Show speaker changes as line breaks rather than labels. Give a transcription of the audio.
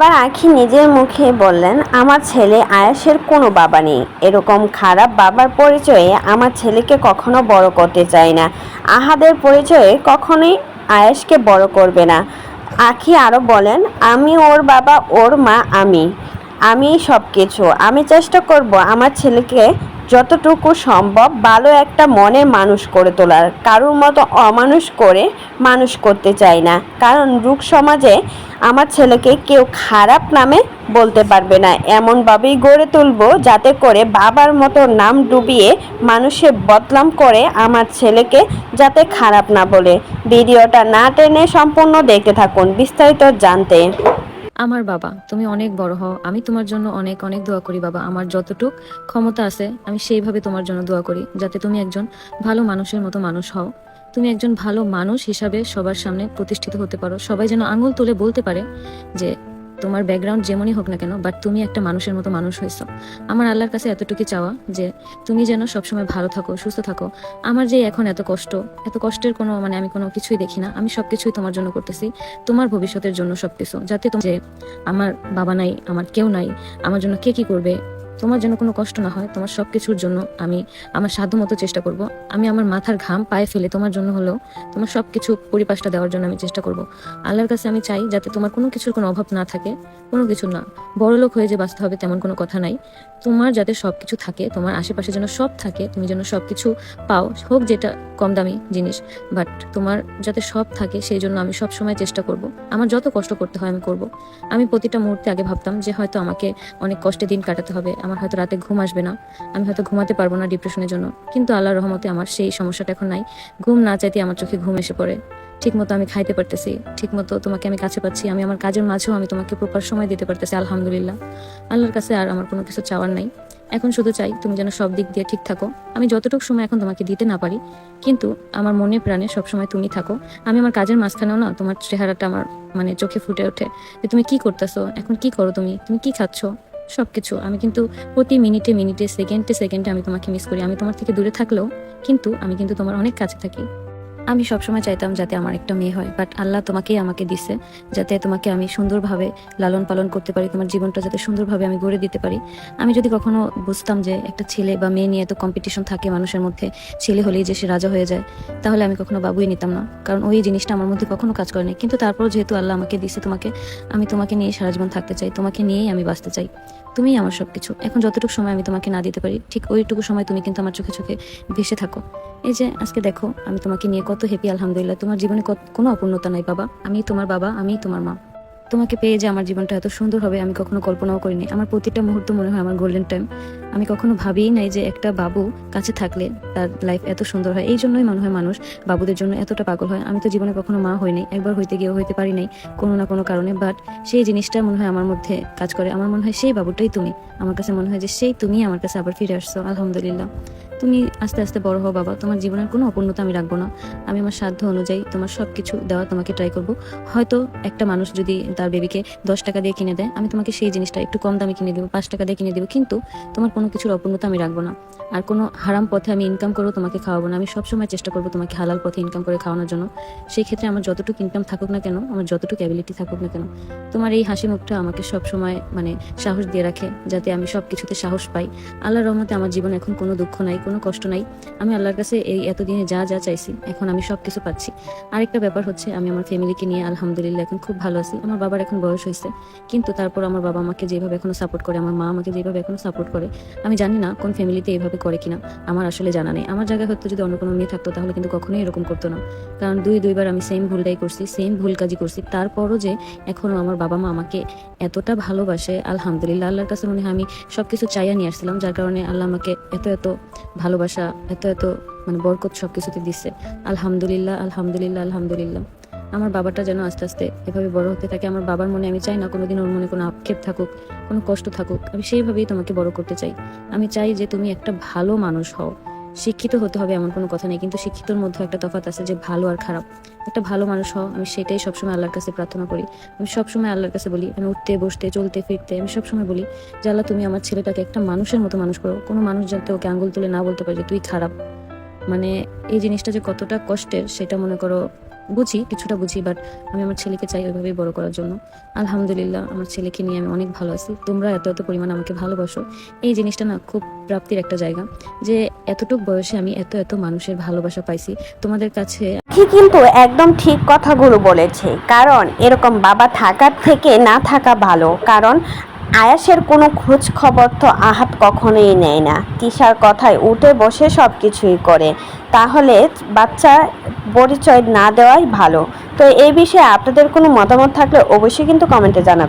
এবার আখি নিজের মুখে বললেন, আমার ছেলে আয়াসের কোনো বাবা নেই। এরকম খারাপ বাবার পরিচয়ে আমার ছেলেকে কখনো বড় করতে চাই না। আহাদের পরিচয়ে কখনোই আয়াসকে বড় করবে না। আখি আরও বলেন, আমি ওর বাবা, ওর মা, আমি। আমি সব কিছু আমি চেষ্টা করব আমার ছেলেকে যতটুকু সম্ভব ভালো একটা মনের মানুষ করে তোলার, কারোর মতো অমানুষ করে মানুষ করতে চাই না। কারণ রূপ সমাজে আমার ছেলেকে কেউ খারাপ নামে বলতে পারবে না। এমনভাবেই গড়ে তুলব যাতে করে বাবার মতো নাম ডুবিয়ে মানুষের বদলাম করে আমার ছেলেকে যাতে খারাপ না বলে। ভিডিওটা না টেনে সম্পূর্ণ দেখতে থাকুন, বিস্তারিত জানতে।
আমার বাবা, তুমি অনেক বড় হও। আমি তোমার জন্য অনেক অনেক দোয়া করি বাবা। আমার যতটুক ক্ষমতা আছে, আমি সেইভাবে তোমার জন্য দোয়া করি, যাতে তুমি একজন ভালো মানুষের মতো মানুষ হও। তুমি একজন ভালো মানুষ হিসাবে সবার সামনে প্রতিষ্ঠিত হতে পারো। সবাই যেন আঙুল তুলে বলতে পারে যে তোমার ব্যাকগ্রাউন্ড যেমনই হোক না কেন বাট তুমি একটা মানুষের মতো মানুষ হয়েছো। আমার আল্লাহর কাছে এতটুকু চাওয়া যে তুমি যেন সবসময় ভালো থাকো, সুস্থ থাকো। আমার যে এখন এত কষ্ট, এত কষ্টের কোনো মানে আমি কোনো কিছুই দেখি না। আমি সব কিছুই তোমার জন্য করতেছি। তোমার ভবিষ্যতের জন্য সব কিছু যাতে তোমার যে আমার বাবা নাই, আমার কেউ নাই, আমার জন্য কে কি করবে তোমার জন্য কোনো কষ্ট না হয়, তোমার সব কিছুর জন্য আমি আমার সাধ্য মতো চেষ্টা করব। আমি আমার মাথার ঘাম পায়ে ফেলে তোমার জন্য হলেও তোমার সবকিছু পরিপাশটা দেওয়ার জন্য আমি চেষ্টা করব। আল্লাহর কাছে আমি চাই যাতে তোমার কোনো কিছুর কোনো অভাব না থাকে, কোনো কিছু না। বড় লোক হয়ে যে বাঁচতে হবে তেমন কোনো কথা নাই। তোমার যাতে সব কিছু থাকে, তোমার আশেপাশে যেন সব থাকে, তুমি যেন সব কিছু পাও, হোক যেটা কম দামি জিনিস বাট তোমার যাতে সব থাকে, সেই জন্য আমি সব সময় চেষ্টা করব। আমার যত কষ্ট করতে হয় আমি করব। আমি প্রতিটা মুহূর্তে আগে ভাবতাম যে হয়তো আমাকে অনেক কষ্টে দিন কাটাতে হবে আমার হয়তো রাতে ঘুম আসবে না। আমি হয়তো ঘুমাতে পারব না ডিপ্রেশনের জন্য। কিন্তু আল্লাহর রহমতে আমার সেই সমস্যাটা এখন নাই। ঘুম না চাইতে আমার চোখে ঘুম এসে পড়ে। ঠিক মতো আমি খাইতে পারতেছি। ঠিক মতো তোমাকে আমি কাছে পাচ্ছি। আমি আমার কাজের মাঝেও আমি তোমাকে প্রপার সময় দিতে পারতেছি, আলহামদুলিল্লাহ। আল্লাহর কাছে আর আমার কোনো কিছু চাওয়ার নাই। এখন শুধু চাই তুমি যেন সব দিক দিয়ে ঠিক থাকো। আমি যতটুকু সময় এখন তোমাকে দিতে না পারি, কিন্তু আমার মনে প্রাণে সবসময় তুমি থাকো। আমি আমার কাজের মাঝখানেও না তোমার চেহারাটা আমার মানে চোখে ফুটে ওঠে যে তুমি কি করতেছো? এখন কি করো তুমি? তুমি কি খাচ্ছো? সবকিছু। আমি কিন্তু প্রতি মিনিটে মিনিটে, সেকেন্ডে সেকেন্ডে আমি তোমাকে মিস করি। আমি তোমার থেকে দূরে থাকলেও কিন্তু আমি কিন্তু তোমার অনেক কাছে থাকি। আমি সবসময় চাইতাম যাতে আমার একটা মেয়ে হয় বাট আল্লাহ তোমাকেই আমাকে দিছে যাতে তোমাকে আমি সুন্দরভাবে লালন পালন করতে পারি, তোমার জীবনটা যাতে সুন্দরভাবে আমি গড়ে দিতে পারি। আমি যদি কখনো বুঝতাম যে একটা ছেলে বা মেয়ে নিয়ে এত কম্পিটিশন থাকে মানুষের মধ্যে, ছেলে হলেই যে সে রাজা হয়ে যায়, তাহলে আমি কখনো বাবুই নিতাম না, কারণ ওই জিনিসটা আমার মধ্যে কখনো কাজ করে নাই। কিন্তু তারপর যেহেতু আল্লাহ আমাকে দিছে তোমাকে, আমি তোমাকে নিয়ে সারা জীবন থাকতে চাই, তোমাকে নিয়েই আমি বাঁচতে চাই। তুমিই আমার সবকিছু। এখন যতটুকু সময় আমি তোমাকে না দিতে পারি, ঠিক ওইটুকু সময় তুমি কিন্তু আমার চোখে চোখে ভেসে থাকো। এই যে আজকে দেখো, আমি তোমাকে নিয়ে কত হ্যাপি আলহামদুলিল্লাহ। তোমার জীবনে কোনো অপূর্ণতা নাই, বাবা। আমি তোমার বাবা, আমি তোমার মা। তোমাকে পেয়ে যে আমার জীবনটা এত সুন্দর হবে, আমি কখনো কল্পনাও করিনি। আমার প্রতিটা মুহূর্ত মনে হয় আমার গোল্ডেন টাইম আমি কখনো ভাবিই নাই যে একটা বাবু কাছে থাকলে তার লাইফ এত সুন্দর হয়। এই জন্যই মনে হয় মানুষ বাবুদের জন্য এতটা পাগল হয়। আমি তো জীবনে কখনো মা হইনি, একবার হইতে গিয়েও হইতে পারি নাই, কোনো না কোনো কারণে। বাট সেই জিনিসটা মনে হয় আমার মধ্যে কাজ করে। আমার মনে হয় সেই বাবুটাই তুমি। আমার কাছে মনে হয় যে সেই তুমি আমার কাছে আবার ফিরে আসছো, আলহামদুলিল্লাহ। তুমি আস্তে আস্তে বড় হও বাবা। তোমার জীবনের কোনো অপূর্ণতা আমি রাখব না। আমি আমার সাধ্য অনুযায়ী তোমার সব কিছু দেওয়া তোমাকে ট্রাই করব। হয়তো একটা মানুষ যদি তার বেবিকে দশ টাকা দিয়ে কিনে দেয়, আমি তোমাকে সেই জিনিসটা একটু কম দামে কিনে দেবো, পাঁচ টাকা দিয়ে কিনে দেবো। কিন্তু তোমার কোনো কিছুর অপূর্ণতা আমি রাখব না। আর কোনো হারাম পথে আমি ইনকাম করব, তোমাকে খাওয়াবো না। আমি সবসময় চেষ্টা করব তোমাকে হালাল পথে ইনকাম করে খাওয়ানোর জন্য। সেই ক্ষেত্রে আমার যতটুকু ইনকাম থাকুক না কেন, আমার যতটুকু অ্যাবিলিটি থাকুক না কেন, তোমার এই হাসি মুখটা আমাকে সব সময় মানে সাহস দিয়ে রাখে, যাতে আমি সব কিছুতে সাহস পাই। আল্লাহর রহমতে আমার জীবনে এখন কোনো দুঃখ নাই, কোনো কষ্ট নাই। আমি আল্লাহর কাছে এই এতদিনে যা যা চাইছি, এখন আমি সব কিছু পাচ্ছি। আরেকটা ব্যাপার হচ্ছে, আমি আমার ফ্যামিলিকে নিয়ে আলহামদুলিল্লাহ এখন খুব ভালো আছি। আমার বাবার এখন বয়স হয়েছে, কিন্তু তারপর আমার বাবা আমাকে যেভাবে এখনও সাপোর্ট করে, আমার মা আমাকে যেভাবে এখনও সাপোর্ট করে, আমি জানি না কোন ফ্যামিলিতে এইভাবে করে কিনা, আমার আসলে জানা নেই। আমার জায়গায় হয়তো যদি অন্য কোনো মেয়ে থাকতো, তাহলে কিন্তু কখনোই এরকম করতো না। কারণ দুই, দুইবার আমি সেম ভুলটাই করছি সেম ভুল কাজই করছি। তারপরও যে এখনও আমার বাবা মা আমাকে এতটা ভালোবাসে, আলহামদুলিল্লাহ, আল্লাহর কাছে মনে হয় আমি সবকিছু চাইয়া নিয়ে আসছিলাম, যার কারণে আল্লাহ আমাকে এত এত ভালোবাসা, এত এত মানে বরকত সবকিছুতে দিচ্ছে। আলহামদুলিল্লাহ আলহামদুলিল্লাহ আলহামদুলিল্লাহ। আমার বাবাটা যেন আস্তে আস্তে এভাবে বড় হতে থাকে, আমার বাবার মনে আমি চাই না কোনোদিন ওর মনে কোনো আক্ষেপ থাকুক, কোনো কষ্ট থাকুক। আমি সেইভাবেই তোমাকে বড় করতে চাই। আমি চাই যে তুমি একটা ভালো মানুষ হও। শিক্ষিত হতে হবে এমন কোনো কথা নেই, কিন্তু শিক্ষিতর মধ্যে একটা তফাৎ আছে যে ভালো আর খারাপ। একটা ভালো মানুষ হও, আমি সেটাই সবসময় আল্লাহর কাছে প্রার্থনা করি। আমি সবসময় আল্লাহর কাছে বলি, আমি উঠতে, বসতে, চলতে, ফিরতে, আমি সবসময় বলি, যে আল্লাহ তুমি আমার ছেলেটাকে একটা মানুষের মতো মানুষ করো। কোনো মানুষ যাতে ওকে আঙ্গুল তুলে না বলতে পারে যে তুই খারাপ। মানে এই জিনিসটা যে কতটা কষ্টের, সেটা মনে করো বুঝি, কিছুটা বুঝি বাট আমি আমার ছেলেকে চাই ওইভাবেই বড় করার জন্য। আলহামদুলিল্লাহ, আমার ছেলেকে নিয়ে আমি অনেক ভালো আছি। তোমরা এত এত পরিমাণ আমাকে ভালোবাসো। এই জিনিসটা না খুব প্রাপ্তির একটা জায়গা, যে এতটুক বয়সে আমি এত এত মানুষের ভালোবাসা পাইছি। তোমাদের কাছে
ঠিক কিন্তু একদম ঠিক কথাগুলো বলেছে, কারণ এরকম বাবা থাকার থেকে না থাকা ভালো। কারণ আয়াসের কোনো খোঁজ খবর তো আহাত কখনোই নেয় না। তিশার কথায় উঠে বসে সব কিছুই করে। তাহলে বাচ্চা পরিচয় না দেওয়াই ভালো। তো এই বিষয়ে আপনাদের কোনো মতামত থাকলে অবশ্যই কিন্তু কমেন্টে জানাবেন।